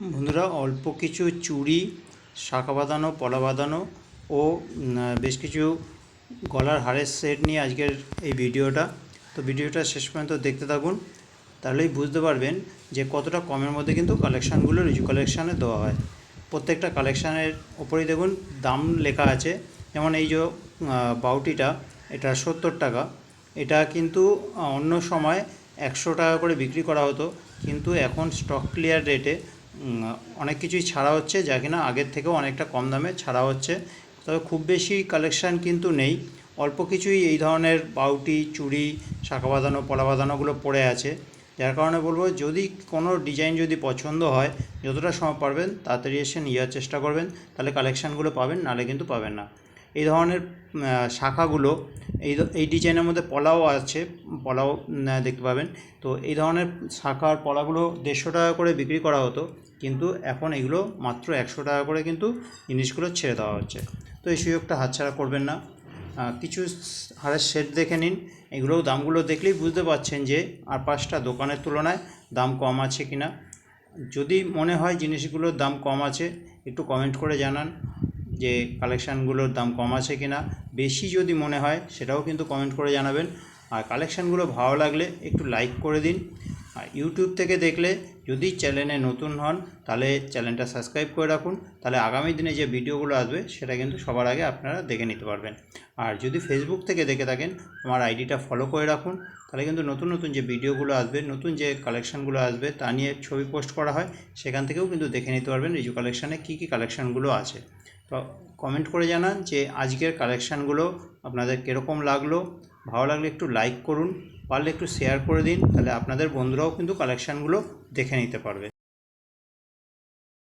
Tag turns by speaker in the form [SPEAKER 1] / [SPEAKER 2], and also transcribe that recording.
[SPEAKER 1] বন্ধুরা, অল্প কিছু চুড়ি, শাঁখা বাঁধানো, পলা বাঁধানো ও বেশ কিছু গলার হারের সেট নিয়ে আজকের এই ভিডিওটা। তো ভিডিওটা শেষ পর্যন্ত দেখতে থাকুন। তাহলেই বুঝতে পারবেন যে কতটা কমের মধ্যে কিন্তু কালেকশানগুলো রিজু কালেকশানে দেওয়া হয়। প্রত্যেকটা কালেকশানের ওপরেই দেখুন দাম লেখা আছে। যেমন এই যে বাউটিটা, এটা সত্তর টাকা। এটা কিন্তু অন্য সময় একশো টাকা করে বিক্রি করা হতো। কিন্তু এখন স্টক ক্লিয়ার রেটে অনেক কিছুই ছাড়া হচ্ছে, যা কিনা আগের থেকেও অনেকটা কম দামে ছাড়া হচ্ছে। তবে খুব বেশি কালেকশান কিন্তু নেই। অল্প কিছুই এই ধরনের বাউটি, চুড়ি শাঁখা বাঁধানো পলা বাঁধানোগুলো পড়ে আছে। যার কারণে বলব, যদি কোনো ডিজাইন যদি পছন্দ হয়, যতটা সময় পারবেন, তাড়াতাড়ি এসে নিয়ে যাওয়ার চেষ্টা করবেন। তাহলে কালেকশানগুলো পাবেন, নাহলে কিন্তু পাবেন না। এই ধরনের শাখাগুলো, এই এই ডিজাইনের মধ্যে পলাও আছে, পলাও দেখতে পাবেন। তো এই ধরনের শাখার পলাগুলো দেড়শো টাকা করে বিক্রি করা হতো, কিন্তু এখন এগুলো মাত্র একশো টাকা করে কিন্তু জিনিসগুলো ছেড়ে দেওয়া হচ্ছে। তো এই সুযোগটা হাতছাড়া করবেন না। কিছু হারের সেট দেখে নিন। এগুলোও দামগুলো দেখলেই বুঝতে পারছেন যে, আর পাঁচটা দোকানের তুলনায় দাম কম আছে কি না যদি মনে হয় জিনিসগুলোর দাম কম আছে, একটু কমেন্ট করে জানান। যে কালেকশানগুলোর দাম কম আছে কি না বেশি যদি মনে হয়, সেটাও কিন্তু কমেন্ট করে জানাবেন। আর কালেকশানগুলো ভালো লাগলে একটু লাইক করে দিন। আর ইউটিউব থেকে দেখলে যদি চ্যানেলে নতুন হন, তাহলে চ্যানেলটা সাবস্ক্রাইব করে রাখুন। তাহলে আগামী দিনে যে ভিডিওগুলো আসবে, সেটা কিন্তু সবার আগে আপনারা দেখে নিতে পারবেন। আর যদি ফেসবুক থেকে দেখে থাকেন, আমার আইডিটা ফলো করে রাখুন। তাহলে কিন্তু নতুন নতুন যে ভিডিওগুলো আসবে, নতুন যে কালেকশানগুলো আসবে, তা নিয়ে ছবি পোস্ট করা হয়, সেখান থেকেও কিন্তু দেখে নিতে পারবেন রিজু কালেকশানে কী কী কালেকশানগুলো আছে। তো কমেন্ট করে জানান যে আজকের কালেকশানগুলো আপনাদের কীরকম লাগল। ভালো লাগলে একটু লাইক করুন, পারলে একটু শেয়ার করে দিন, তাহলে আপনাদের বন্ধুরাও কিন্তু কালেকশানগুলো দেখে নিতে পারবে।